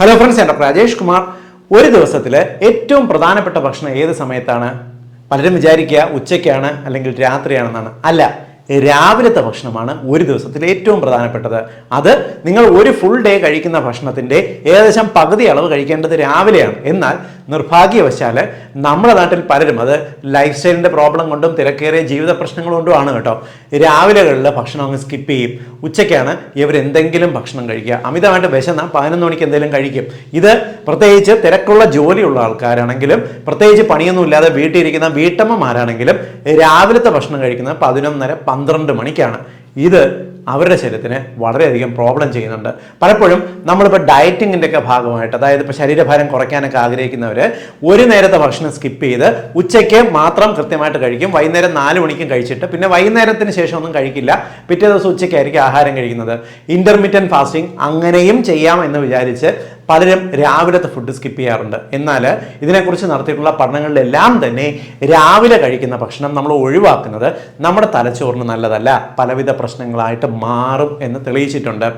Hello friends എന്റെ രാജേഷ് കുമാർ. ഒരു ദിവസത്തിൽ ഏറ്റവും പ്രധാനപ്പെട്ട ഭക്ഷണം ഏത് സമയത്താണ്? പലരും വിചാരിക്കുക ഉച്ചയ്ക്കാണ് അല്ലെങ്കിൽ രാത്രിയാണെന്നാണ്. അല്ല രാവിലത്തെ ഭക്ഷണമാണ് ഒരു ദിവസത്തിൽ ഏറ്റവും പ്രധാനപ്പെട്ടത്. അത് നിങ്ങൾ ഒരു ഫുൾ ഡേ കഴിക്കുന്ന ഭക്ഷണത്തിന്റെ ഏകദേശം പകുതി അളവ് കഴിക്കേണ്ടത് രാവിലെയാണ്. എന്നാൽ നിർഭാഗ്യവശാൽ നമ്മുടെ നാട്ടിൽ പലരും അത് ലൈഫ് സ്റ്റൈലിന്റെ പ്രോബ്ലം കൊണ്ടും തിരക്കേറിയ ജീവിത പ്രശ്നങ്ങൾ കൊണ്ടുമാണ് കേട്ടോ. രാവിലെകളിൽ ഭക്ഷണം അങ്ങ് സ്കിപ്പ് ചെയ്യും. ഉച്ചയ്ക്കാണ് ഇവർ എന്തെങ്കിലും ഭക്ഷണം കഴിക്കുക. അമിതമായിട്ട് വിശന്ന പതിനൊന്ന് മണിക്ക് എന്തെങ്കിലും കഴിക്കും. ഇത് പ്രത്യേകിച്ച് തിരക്കുള്ള ജോലിയുള്ള ആൾക്കാരാണെങ്കിലും പ്രത്യേകിച്ച് പണിയൊന്നുമില്ലാതെ വീട്ടിലിരിക്കുന്ന വീട്ടമ്മമാരാണെങ്കിലും രാവിലത്തെ ഭക്ഷണം കഴിക്കുന്നത് പതിനൊന്നര പന്ത്രണ്ട് മണിക്കാണ്. ഇത് അവരുടെ ശരീരത്തിന് വളരെയധികം പ്രോബ്ലം ചെയ്യുന്നുണ്ട്. പലപ്പോഴും നമ്മളിപ്പോൾ ഡയറ്റിങ്ങിന്റെ ഒക്കെ ഭാഗമായിട്ട് അതായത് ഇപ്പോൾ ശരീരഭാരം കുറയ്ക്കാനൊക്കെ ആഗ്രഹിക്കുന്നവർ ഒരു നേരത്തെ ഭക്ഷണം സ്കിപ്പ് ചെയ്ത് ഉച്ചയ്ക്ക് മാത്രം കൃത്യമായിട്ട് കഴിക്കും. വൈകുന്നേരം നാല് മണിക്കും കഴിച്ചിട്ട് പിന്നെ വൈകുന്നേരത്തിന് ശേഷം ഒന്നും കഴിക്കില്ല. പിറ്റേ ദിവസം ഉച്ചയ്ക്കായിരിക്കും ആഹാരം കഴിക്കുന്നത്. ഇന്റർമീഡിയൻ ഫാസ്റ്റിംഗ് അങ്ങനെയും ചെയ്യാം എന്ന് വിചാരിച്ച് പലരും രാവിലത്തെ ഫുഡ് സ്കിപ്പ് ചെയ്യാറുണ്ട്. എന്നാൽ ഇതിനെക്കുറിച്ച് നടത്തിയിട്ടുള്ള പഠനങ്ങളിലെല്ലാം തന്നെ രാവിലെ കഴിക്കുന്ന ഭക്ഷണം നമ്മൾ ഒഴിവാക്കുന്നത് നമ്മുടെ തലച്ചോറിന് നല്ലതല്ല. പലവിധ പ്രശ്നങ്ങളായിട്ട് മാറും എന്ന് തെളിയിച്ചിട്ടുണ്ട്.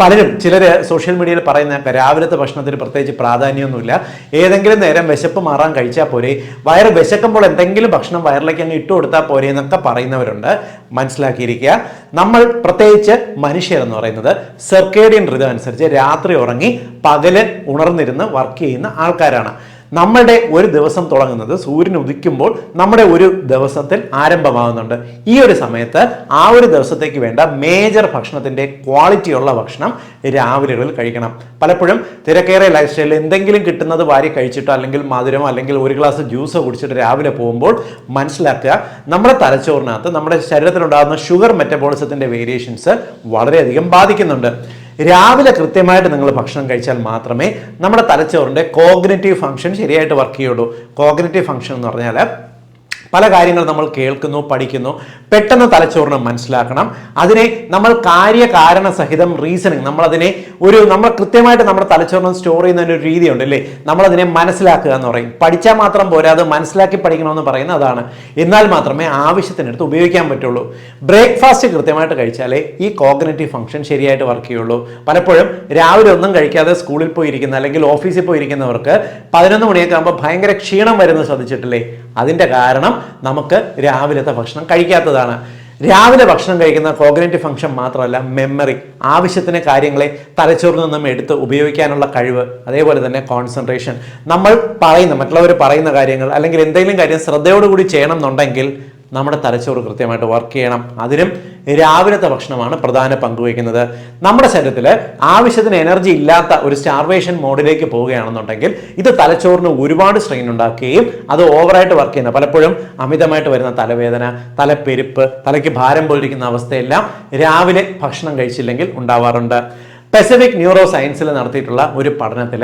പലരും ചിലർ സോഷ്യൽ മീഡിയയിൽ പറയുന്ന രാവിലത്തെ ഭക്ഷണത്തിന് പ്രത്യേകിച്ച് പ്രാധാന്യമൊന്നുമില്ല. ഏതെങ്കിലും നേരം വിശപ്പ് മാറാൻ കഴിച്ചാൽ പോരെ. വയറ് വിശക്കുമ്പോൾ എന്തെങ്കിലും ഭക്ഷണം വയറിലേക്ക് അങ്ങ് ഇട്ട് കൊടുത്താൽ പോരെ എന്നൊക്കെ പറയുന്നവരുണ്ട്. മനസ്സിലാക്കിയിരിക്കുക. നമ്മൾ പ്രത്യേകിച്ച് മനുഷ്യരെന്ന് പറയുന്നത് സെർക്കേഡിയൻ ഋതു അനുസരിച്ച് രാത്രി ഉറങ്ങി പകൽ ഉണർന്നിരുന്ന് വർക്ക് ചെയ്യുന്ന ആൾക്കാരാണ്. നമ്മളുടെ ഒരു ദിവസം തുടങ്ങുന്നത് സൂര്യൻ ഉദിക്കുമ്പോൾ നമ്മുടെ ഒരു ദിവസത്തിൽ ആരംഭമാകുന്നുണ്ട് ഈ ഒരു സമയത്ത് ആ ഒരു ദിവസത്തേക്ക് വേണ്ട മേജർ ഭക്ഷണത്തിന്റെ ക്വാളിറ്റിയുള്ള ഭക്ഷണം രാവിലെകളിൽ കഴിക്കണം. പലപ്പോഴും തിരക്കേറിയ ലൈഫ് സ്റ്റൈലിൽ എന്തെങ്കിലും കിട്ടുന്നത് വാരി കഴിച്ചിട്ടോ അല്ലെങ്കിൽ മധുരമോ അല്ലെങ്കിൽ ഒരു ഗ്ലാസ് ജ്യൂസോ കുടിച്ചിട്ട് രാവിലെ പോകുമ്പോൾ മനസ്സിലാക്കുക നമ്മുടെ തലച്ചോറിനകത്ത് നമ്മുടെ ശരീരത്തിലുണ്ടാകുന്ന ഷുഗർ മെറ്റബോളിസത്തിന്റെ വേരിയേഷൻസ് വളരെയധികം ബാധിക്കുന്നുണ്ട്. രാവിലെ കൃത്യമായിട്ട് നിങ്ങൾ ഭക്ഷണം കഴിച്ചാൽ മാത്രമേ നമ്മുടെ തലച്ചോറിന്റെ കോഗ്നറ്റീവ് ഫംഗ്ഷൻ ശരിയായിട്ട് വർക്ക് ചെയ്യുള്ളൂ. കോഗ്നറ്റീവ് ഫംഗ്ഷൻ എന്ന് പറഞ്ഞാൽ പല കാര്യങ്ങൾ നമ്മൾ കേൾക്കുന്നു പഠിക്കുന്നു. പെട്ടെന്ന് തലച്ചോറിന് മനസ്സിലാക്കണം. അതിനെ നമ്മൾ കാര്യകാരണ സഹിതം റീസണിങ് നമ്മളതിനെ ഒരു നമ്മൾ കൃത്യമായിട്ട് നമ്മുടെ തലച്ചോറിന് സ്റ്റോർ ചെയ്യുന്ന ഒരു രീതിയുണ്ട് അല്ലേ നമ്മളതിനെ മനസ്സിലാക്കുക എന്ന് പറയും. പഠിച്ചാൽ മാത്രം പോരാ അത് മനസ്സിലാക്കി പഠിക്കണമെന്ന് പറയുന്നത് അതാണ്. എന്നാൽ മാത്രമേ ആവശ്യത്തിനടുത്ത് ഉപയോഗിക്കാൻ പറ്റുള്ളൂ. ബ്രേക്ക്ഫാസ്റ്റ് കൃത്യമായിട്ട് കഴിച്ചാലേ ഈ കോഗ്നറ്റീവ് ഫംഗ്ഷൻ ശരിയായിട്ട് വർക്ക് ചെയ്യുള്ളൂ. പലപ്പോഴും രാവിലെ ഒന്നും കഴിക്കാതെ സ്കൂളിൽ പോയിരിക്കുന്ന അല്ലെങ്കിൽ ഓഫീസിൽ പോയിരിക്കുന്നവർക്ക് പതിനൊന്ന് മണിയൊക്കെ ആകുമ്പോൾ ഭയങ്കര ക്ഷീണം വരുന്നത് ശ്രദ്ധിച്ചിട്ടില്ലേ? അതിന്റെ കാരണം നമുക്ക് രാവിലത്തെ ഭക്ഷണം കഴിക്കാത്തതാണ്. രാവിലെ ഭക്ഷണം കഴിക്കുന്ന കോഗ്നേറ്റീവ് ഫംഗ്ഷൻ മാത്രമല്ല മെമ്മറി ആവശ്യത്തിന് കാര്യങ്ങളെ തലച്ചോറിൽ നിന്നും എടുത്ത് ഉപയോഗിക്കാനുള്ള കഴിവ് അതേപോലെ തന്നെ കോൺസെൻട്രേഷൻ നമ്മൾ പറയുന്ന മറ്റുള്ളവർ പറയുന്ന കാര്യങ്ങൾ അല്ലെങ്കിൽ എന്തെങ്കിലും കാര്യം ശ്രദ്ധയോടുകൂടി ചെയ്യണം എന്നുണ്ടെങ്കിൽ നമ്മുടെ തലച്ചോറ് കൃത്യമായിട്ട് വർക്ക് ചെയ്യണം. അതിനും രാവിലത്തെ ഭക്ഷണമാണ് പ്രധാന പങ്കുവയ്ക്കുന്നത് നമ്മുടെ ശരീരത്തിൽ ആവശ്യത്തിന് എനർജി ഇല്ലാത്ത ഒരു സ്റ്റാർവേഷൻ മോഡിലേക്ക് പോവുകയാണെന്നുണ്ടെങ്കിൽ ഇത് തലച്ചോറിന് ഒരുപാട് സ്ട്രെയിൻ ഉണ്ടാക്കുകയും അത് ഓവറായിട്ട് വർക്ക് ചെയ്യുന്ന പലപ്പോഴും അമിതമായിട്ട് വരുന്ന തലവേദന തലപ്പെരുപ്പ് തലയ്ക്ക് ഭാരം പോലിരിക്കുന്ന അവസ്ഥയെല്ലാം രാവിലെ ഭക്ഷണം കഴിച്ചില്ലെങ്കിൽ ഉണ്ടാവാറുണ്ട്. പെസിഫിക് ന്യൂറോ സയൻസിൽ നടത്തിയിട്ടുള്ള ഒരു പഠനത്തിൽ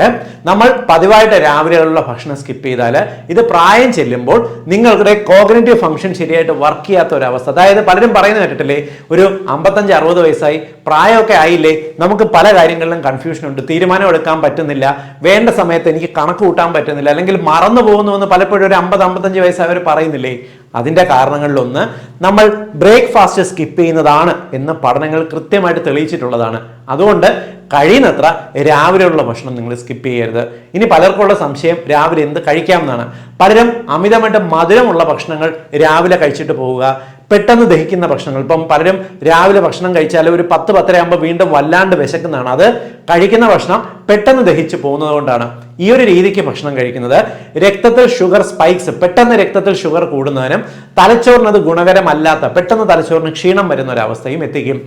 നമ്മൾ പതിവായിട്ട് രാവിലെയുള്ള ഭക്ഷണം സ്കിപ്പ് ചെയ്താൽ ഇത് പ്രായം ചെല്ലുമ്പോൾ നിങ്ങളുടെ കോഗ്നേറ്റീവ് ഫംഗ്ഷൻ ശരിയായിട്ട് വർക്ക് ചെയ്യാത്ത ഒരു അവസ്ഥ അതായത് പലരും പറയുന്നത് കേട്ടിട്ടില്ലേ? ഒരു അമ്പത്തഞ്ച് അറുപത് വയസ്സായി പ്രായമൊക്കെ ആയില്ലേ? നമുക്ക് പല കാര്യങ്ങളിലും കൺഫ്യൂഷൻ ഉണ്ട്. തീരുമാനം എടുക്കാൻ പറ്റുന്നില്ല. വേണ്ട സമയത്ത് എനിക്ക് കണക്ക് കൂട്ടാൻ പറ്റുന്നില്ല. അല്ലെങ്കിൽ മറന്നു പോകുന്നു എന്ന് പലപ്പോഴും ഒരു അമ്പത് അമ്പത്തഞ്ച് വയസ്സായവർ പറയുന്നില്ലേ? അതിന്റെ കാരണങ്ങളിലൊന്ന് നമ്മൾ ബ്രേക്ക്ഫാസ്റ്റ് സ്കിപ്പ് ചെയ്യുന്നതാണ് എന്ന് പഠനങ്ങൾ കൃത്യമായിട്ട് തെളിയിച്ചിട്ടുള്ളതാണ്. അതുകൊണ്ട് കഴിയുന്നത്ര രാവിലെയുള്ള ഭക്ഷണം നിങ്ങൾ സ്കിപ്പ് ചെയ്യരുത്. ഇനി പലർക്കുള്ള സംശയം രാവിലെ എന്ത് കഴിക്കാമെന്നാണ്. പലരും അമിതമായിട്ട് മധുരമുള്ള ഭക്ഷണങ്ങൾ രാവിലെ കഴിച്ചിട്ട് പോവുക. പെട്ടെന്ന് ദഹിക്കുന്ന ഭക്ഷണങ്ങൾ. ഇപ്പം പലരും രാവിലെ ഭക്ഷണം കഴിച്ചാൽ ഒരു പത്ത് പത്തരയാകുമ്പോൾ വീണ്ടും വല്ലാണ്ട് വിശക്കുന്നതാണ്. അത് കഴിക്കുന്ന ഭക്ഷണം പെട്ടെന്ന് ദഹിച്ചു പോകുന്നത് കൊണ്ടാണ് ഈ ഒരു രീതിക്ക് ഭക്ഷണം കഴിക്കുന്നത്. രക്തത്തിൽ ഷുഗർ സ്പൈക്സ് പെട്ടെന്ന് രക്തത്തിൽ ഷുഗർ കൂടുന്നതിനും തലച്ചോറിന് അത് ഗുണകരമല്ലാത്ത പെട്ടെന്ന് തലച്ചോറിന് ക്ഷീണം വരുന്ന ഒരു അവസ്ഥയും എത്തിക്കും.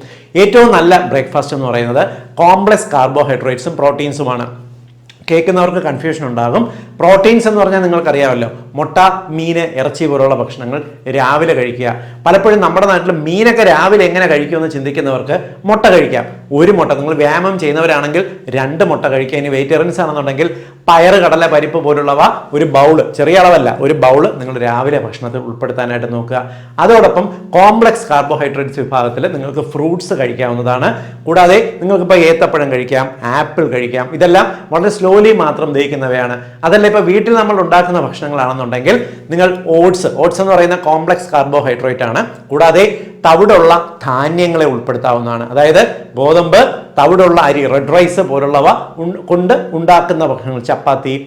ഏറ്റവും നല്ല ബ്രേക്ക്ഫാസ്റ്റ് എന്ന് പറയുന്നത് കോംപ്ലക്സ് കാർബോഹൈഡ്രേറ്റ്സും പ്രോട്ടീൻസുമാണ് കേൾക്കുന്നവർക്ക് കൺഫ്യൂഷൻ ഉണ്ടാകും. പ്രോട്ടീൻസ് എന്ന് പറഞ്ഞാൽ നിങ്ങൾക്കറിയാമല്ലോ മുട്ട മീന് ഇറച്ചി പോലുള്ള ഭക്ഷണങ്ങൾ രാവിലെ കഴിക്കുക. പലപ്പോഴും നമ്മുടെ നാട്ടിൽ മീനൊക്കെ രാവിലെ എങ്ങനെ കഴിക്കുമെന്ന് ചിന്തിക്കുന്നവർക്ക് മുട്ട കഴിക്കാം. ഒരു മുട്ട നിങ്ങൾ വ്യായാമം ചെയ്യുന്നവരാണെങ്കിൽ രണ്ട് മുട്ട കഴിക്കുക. ഇനി വെജിറ്റേറിയൻസ് ആണെന്നുണ്ടെങ്കിൽ പയർ കടല പരിപ്പ് പോലുള്ളവ ഒരു ബൗൾ ചെറിയ അളവല്ല ഒരു ബൗൾ നിങ്ങൾ രാവിലെ ഭക്ഷണത്തിൽ ഉൾപ്പെടുത്താനായിട്ട് നോക്കുക. അതോടൊപ്പം കോംപ്ലക്സ് കാർബോഹൈഡ്രേറ്റ്സ് വിഭാഗത്തിൽ നിങ്ങൾക്ക് ഫ്രൂട്ട്സ് കഴിക്കാവുന്നതാണ്. കൂടാതെ നിങ്ങൾക്കിപ്പോൾ ഏത്തപ്പഴം കഴിക്കാം ആപ്പിൾ കഴിക്കാം ഇതെല്ലാം വളരെ സ്ലോലി മാത്രം ദഹിക്കുന്നവയാണ്. അതല്ല ഇപ്പോൾ വീട്ടിൽ നമ്മൾ ഉണ്ടാക്കുന്ന ഭക്ഷണങ്ങളാണെന്നുണ്ടെങ്കിൽ നിങ്ങൾ ഓട്സ് ഓട്സ് എന്ന് പറയുന്ന കോംപ്ലക്സ് കാർബോഹൈഡ്രേറ്റ് ആണ്. കൂടാതെ തവിടുള്ള ധാന്യങ്ങളെ ഉൾപ്പെടുത്താവുന്നതാണ്. അതായത് ഗോതമ്പ് തവിടുള്ള അരി റെഡ് റൈസ് പോലുള്ളവ കൊണ്ട് ഉണ്ടാക്കുന്ന ഭക്ഷണങ്ങൾ ചപ്പാത്തി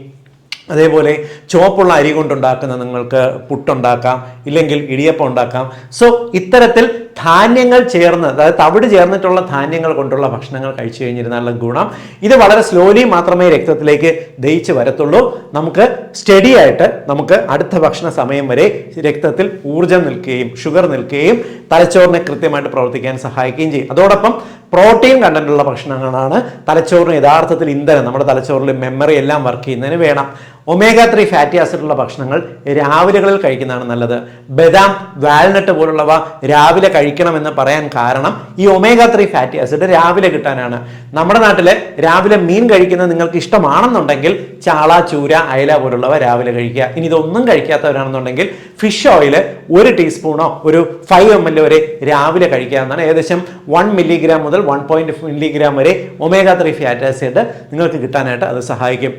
അതേപോലെ ചുവപ്പുള്ള അരി കൊണ്ടുണ്ടാക്കുന്ന നിങ്ങൾക്ക് പുട്ടുണ്ടാക്കാം ഇല്ലെങ്കിൽ ഇടിയപ്പം ഉണ്ടാക്കാം. സോ ഇത്തരത്തിൽ ധാന്യങ്ങൾ ചേർന്ന് അതായത് തവിട് ചേർന്നിട്ടുള്ള ധാന്യങ്ങൾ കൊണ്ടുള്ള ഭക്ഷണങ്ങൾ കഴിച്ചു കഴിഞ്ഞിരുന്നാലുള്ള ഗുണം ഇത് വളരെ സ്ലോലി മാത്രമേ രക്തത്തിലേക്ക് ദഹിച്ച് വരത്തുള്ളൂ. നമുക്ക് സ്റ്റഡി ആയിട്ട് നമുക്ക് അടുത്ത ഭക്ഷണ സമയം വരെ രക്തത്തിൽ ഊർജം നിൽക്കുകയും ഷുഗർ നിൽക്കുകയും തലച്ചോറിനെ കൃത്യമായിട്ട് പ്രവർത്തിക്കാൻ സഹായിക്കുകയും ചെയ്യും. അതോടൊപ്പം പ്രോട്ടീൻ കണ്ടന്റുള്ള ഭക്ഷണങ്ങളാണ് തലച്ചോറിന് യഥാർത്ഥത്തിൽ ഇന്ധനം നമ്മുടെ തലച്ചോറിൽ മെമ്മറി എല്ലാം വർക്ക് ചെയ്യുന്നതിന് വേണം. ഒമേഗ ത്രീ ഫാറ്റി ആസിഡുള്ള ഭക്ഷണങ്ങൾ രാവിലെകളിൽ കഴിക്കുന്നതാണ് നല്ലത്. ബദാം വാൽനട്ട് പോലുള്ളവ രാവിലെ കഴിക്കണമെന്ന് പറയാൻ കാരണം ഈ ഒമേഗ ത്രീ ഫാറ്റി ആസിഡ് രാവിലെ കിട്ടാനാണ്. നമ്മുടെ നാട്ടിൽ രാവിലെ മീൻ കഴിക്കുന്നത് നിങ്ങൾക്ക് ഇഷ്ടമാണെന്നുണ്ടെങ്കിൽ ചാള ചൂര അയല പോലുള്ളവ രാവിലെ കഴിക്കുക. ഇനി ഇതൊന്നും കഴിക്കാത്തവരാണെന്നുണ്ടെങ്കിൽ ഫിഷ് ഓയിൽ ഒരു ടീസ്പൂണോ ഒരു ഫൈവ് എം എൽ വരെ രാവിലെ കഴിക്കാവുന്നതാണ് ഏകദേശം വൺ മില്ലിഗ്രാം മുതൽ വൺ പോയിന്റ് മില്ലിഗ്രാം വരെ ഒമേഗ ത്രീ ഫാറ്റി ആസിഡ് നിങ്ങൾക്ക് കിട്ടാനായിട്ട് അത് സഹായിക്കും.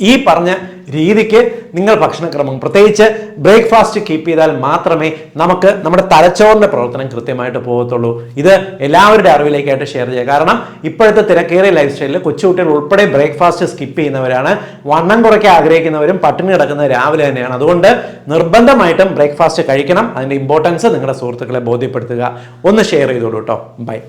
ഈ പറഞ്ഞ രീതിക്ക് നിങ്ങൾ ഭക്ഷണക്രമം പ്രത്യേകിച്ച് ബ്രേക്ക്ഫാസ്റ്റ് കീപ്പ് ചെയ്താൽ മാത്രമേ നമുക്ക് നമ്മുടെ തലച്ചോറിന്റെ പ്രവർത്തനം കൃത്യമായിട്ട് പോകത്തുള്ളൂ. ഇത് എല്ലാവരുടെ അറിവിലേക്കായിട്ട് ഷെയർ ചെയ്യുക. കാരണം ഇപ്പോഴത്തെ തിരക്കേറിയ ലൈഫ് സ്റ്റൈലിൽ കൊച്ചുകുട്ടികൾ ഉൾപ്പെടെ ബ്രേക്ക്ഫാസ്റ്റ് സ്കിപ്പ് ചെയ്യുന്നവരാണ്. വണ്ണം കുറയ്ക്കാൻ ആഗ്രഹിക്കുന്നവരും പട്ടിണി കിടക്കുന്നത് രാവിലെ തന്നെയാണ്. അതുകൊണ്ട് നിർബന്ധമായിട്ടും ബ്രേക്ക്ഫാസ്റ്റ് കഴിക്കണം. അതിന്റെ ഇമ്പോർട്ടൻസ് നിങ്ങളുടെ സുഹൃത്തുക്കളെ ബോധ്യപ്പെടുത്തുക. ഒന്ന് ഷെയർ ചെയ്തോളൂ കേട്ടോ ബൈ